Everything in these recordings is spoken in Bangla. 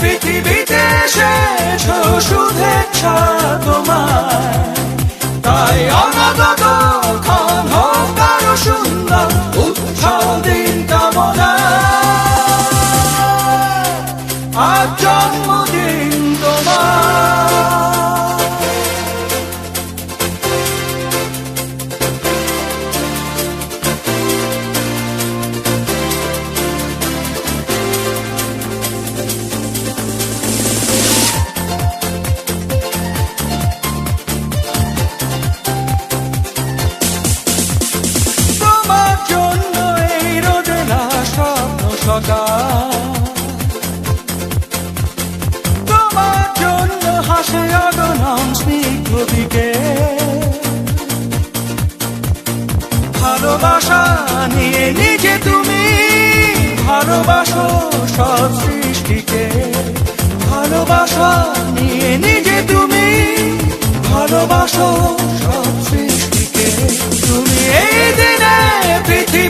পৃথিবীতে এসেছ শুভেচ্ছা তোমার হাসে অগণন স্নিগ্ধ দিকে। ভালোবাসা নিয়ে নিজে তুমি ভালোবাসো সব সৃষ্টিকে। ভালোবাসা নিয়ে নিজে তুমি ভালোবাসো সব সৃষ্টিকে। তুমি এই দিনে পৃথিবীতে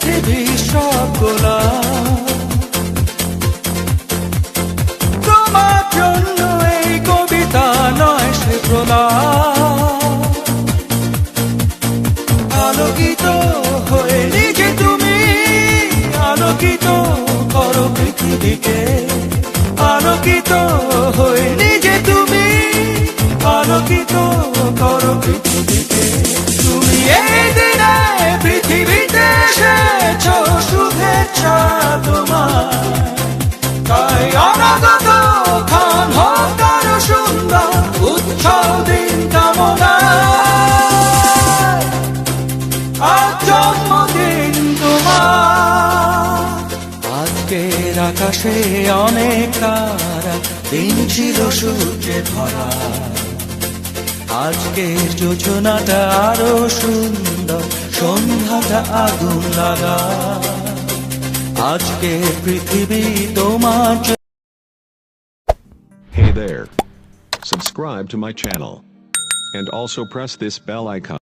পৃথিবী সব গোলাপ তোমার জন্য এই কবিতা নয় সে প্রলাপ আলোকিত হয়ে নিজে তুমি, আলোকিত করো পৃথিবীকে। আলোকিত হয়ে নিজে তুমি, আলোকিত করো পৃথিবীকে। জন্মদিন তোমার আজকের আকাশে অনেক তারা, দিন ছিল সূর্যে ভরা আজকের যোজনাটা আরও সুন্দর, সন্ধ্যাটা আগুন লাগা আজকে পৃথিবী তোমার Hey there. Subscribe to my channel. And also press this bell icon.